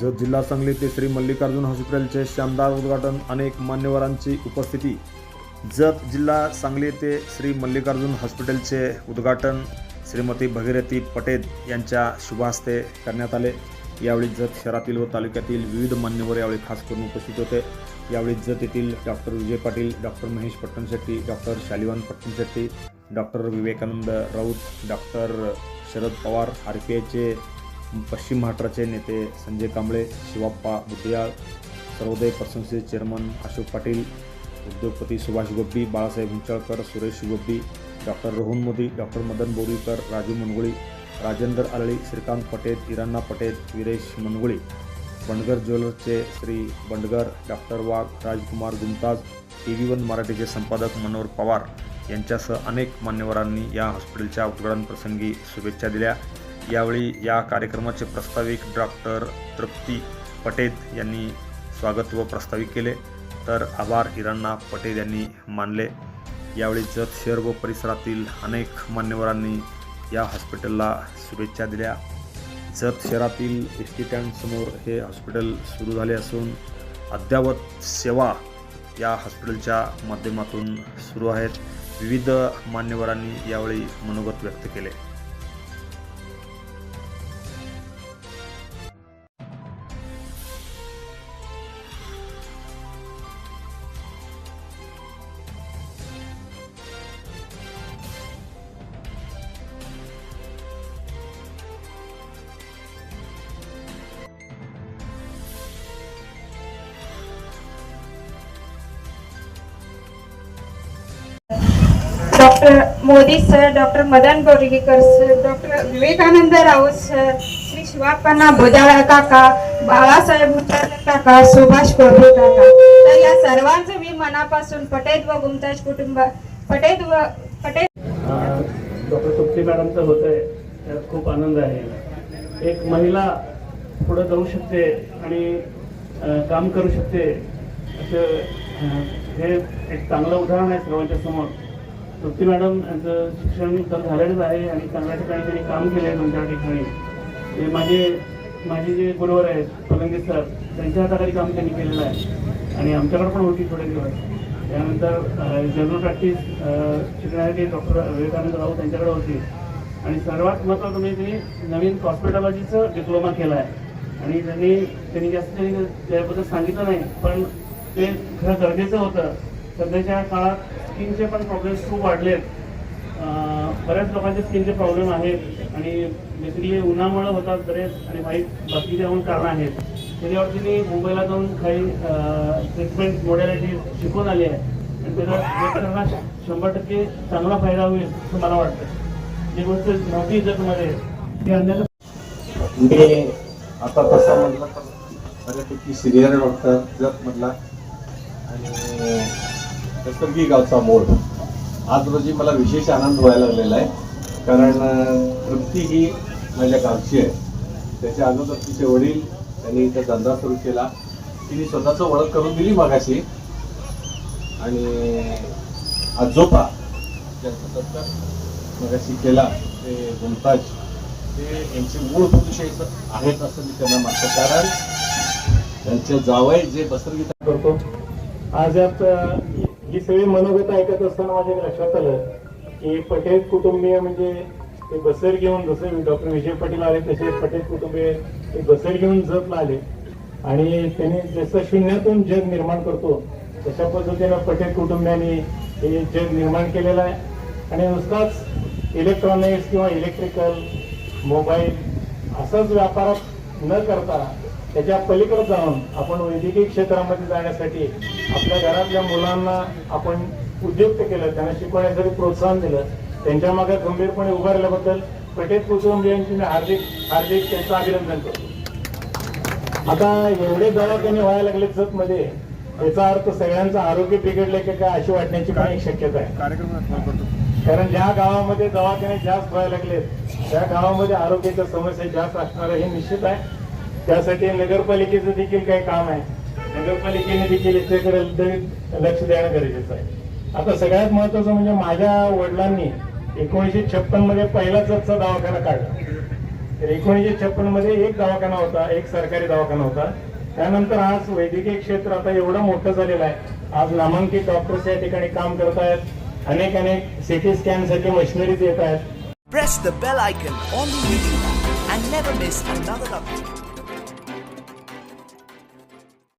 जत जिल्हा सांगली ते श्री मल्लिकार्जुन हॉस्पिटलचे शानदार उद्घाटन अनेक मान्यवरांची उपस्थिती. जत जिल्हा सांगली येथे श्री मल्लिकार्जुन हॉस्पिटलचे उद्घाटन श्रीमती भगीरथी पटेल यांच्या शुभहस्ते करण्यात आले. यावेळी जत शहरातील व तालुक्यातील विविध मान्यवर यावेळी खास करून उपस्थित होते. यावेळी जत येथील doctor Vijay Patil doctor Mahesh Pattanshetti doctor Shalivan Pattanshetti doctor Vivekanand Raut doctor Sharad Pawar R. P. आयचे पश्चिम महाराष्ट्राचे नेते संजय कांबळे शिवाप्पा बुटियाळ सर्वोदय पसंतचे चेअरमन अशोक पाटील उद्योगपती Subhash Gobbi Balasaheb Unchalkar Suresh Gobbi doctor Rohan Modi doctor Madan Borikar Raju Manguli Rajendra Alali Shrikant Patel Iranna Patel Viresh Manguli Bandgar ज्वेलर्सचे Shri Bandgar doctor Wagh Rajkumar Gumtaj T V one मराठीचे संपादक मनोहर पवार यांच्यासह अनेक मान्यवरांनी या हॉस्पिटलच्या उद्घाटनप्रसंगी शुभेच्छा दिल्या. यावेळी या कार्यक्रमाचे प्रस्ताविक डॉक्टर तृप्ती पटेल यांनी स्वागत व प्रस्तावित केले. तर आभार इराण्णा पटेल यांनी मानले. यावेळी जत शहर व परिसरातील अनेक मान्यवरांनी या हॉस्पिटलला शुभेच्छा दिल्या. जत शहरातील एस टी स्टँडसमोर हे हॉस्पिटल सुरू झाले असून अद्ययावत सेवा या हॉस्पिटलच्या माध्यमातून सुरू आहेत. विविध मान्यवरांनी यावेळी मनोगत व्यक्त केले. Modi sir doctor Madan Borgekar sir doctor Vivekanand Raut sir Shri Shivapanna Bhujala काका बाळासाहेब मुतार काका सुभाष प्रभू काका. तर या सर्वांचं मी मनापासून पटेल व गुमताज कुटुंब पटेल व पटेल डॉक्टर तुपती मॅडमचं होत आहे त्यात खूप आनंद आहे. एक महिला पुढे जाऊ शकते आणि काम करू शकते असं हे एक चांगलं उदाहरण आहे सर्वांच्या समोर. तृप्ती मॅडम यांचं शिक्षण तर झालेलंच आहे आणि चांगल्या ठिकाणी त्यांनी काम केलं आहे दोन चार ठिकाणी. ते माझे माझे जे गुरुवर आहेत पलंगी सर त्यांच्या हाताखाली काम त्यांनी केलेलं आहे. आणि आमच्याकडे पण होती थोडे दिवस. त्यानंतर जनरल प्रॅक्टिस शिकण्यासाठी डॉक्टर विवेकानंद राऊत त्यांच्याकडे होती. आणि सर्वात महत्त्वाचं म्हणजे त्यांनी नवीन हॉस्पिटॉलॉजीचं डिप्लोमा केला आहे आणि त्यांनी त्यांनी जास्त त्यांनी त्याबद्दल सांगितलं नाही पण ते खरं गरजेचं होतं. सध्याच्या काळात स्किनचे पण प्रॉब्लेम्स खूप वाढले आहेत बऱ्याच लोकांचे स्किनचे प्रॉब्लेम आहेत आणि बेसिकली उन्हामुळे होतात बरेच आणि वाईट बाकीचे पण कारणं आहेत. त्याच्यावरती मी मुंबईला जाऊन काही ट्रीटमेंट मोडॅलिटी शिकून आली आहे. आणि त्याचा शंभर टक्के चांगला फायदा होईल असं मला वाटतं. जी गोष्ट नव्हती जगमध्ये ती आणण्याचं मी आता तसा म्हटलं तर बऱ्यापैकी सिनियर डॉक्टर जत आणि कसरगी गावचा मोड आज रोजी मला विशेष आनंद व्हायला लागलेला आहे. कारण तृप्ती ही माझ्या गावची आहे. त्याच्या अगोदर तिचे वडील त्यांनी इथं धंदा सुरू केला. तिने स्वतःचं ओळख करून दिली मागाशी. आणि आजोबा ज्यांचा सत्कार मगाशी केला ते मुमताज ते यांचे मूळ पुरुष आहेत असं मी त्यांना मानतो कारण त्यांचे जावई जे बसरगीता करतो आज यात ही सगळी मनोगत ऐकत असताना माझ्या लक्षात आलं की पटेल कुटुंबीय म्हणजे ते बसर घेऊन जसे डॉक्टर विजय पाटील आले तसे पटेल कुटुंबीय ते बसर घेऊन जपला आले आणि त्यांनी जसं शून्यातून जग निर्माण करतो तशा पद्धतीनं पटेल कुटुंबियांनी हे जग निर्माण केलेलं आहे. आणि नुसताच इलेक्ट्रॉनिक्स किंवा इलेक्ट्रिकल मोबाईल असंच व्यापारात न करता त्याच्या पलीकडे जाऊन आपण वैद्यकीय क्षेत्रामध्ये जाण्यासाठी आपल्या घरातल्या मुलांना आपण उद्युक्त केलं त्यांना शिकवण्यासाठी प्रोत्साहन दिलं त्यांच्या मागे गंभीरपणे उभारल्याबद्दल पटेल कुटुंबियांची मी हार्दिक हार्दिक त्यांचं अभिनंदन करतो. आता एवढे दवाखाने व्हायला लागले जत मध्ये याचा अर्थ सगळ्यांचं आरोग्य बिघडले की काय अशी वाटण्याची पण एक शक्यता आहे. कार्यक्रम कारण ज्या गावामध्ये दवाखाने जास्त व्हायला लागलेत त्या गावामध्ये आरोग्याच्या समस्या जास्त असणार हे निश्चित आहे. त्यासाठी नगरपालिकेचं देखील काही काम आहे. नगरपालिकेने देखील याच्याकडे लक्ष देणं गरजेचं आहे. आता सगळ्यात महत्वाचं म्हणजे माझ्या वडिलांनी एकोणीसशे छप्पनमध्ये पहिलाच दवाखाना काढला. तर एकोणीसशे छप्पनमध्ये एक दवाखाना होता एक सरकारी दवाखाना होता. त्यानंतर आज वैद्यकीय क्षेत्र आता एवढं मोठं झालेलं आहे. आज नामांकित डॉक्टर्स या ठिकाणी काम करत आहेत. अनेक अनेक सिटी स्कॅनसाठी मशिनरीज येत आहेत. Press the bell icon on the YouTube and never miss another update.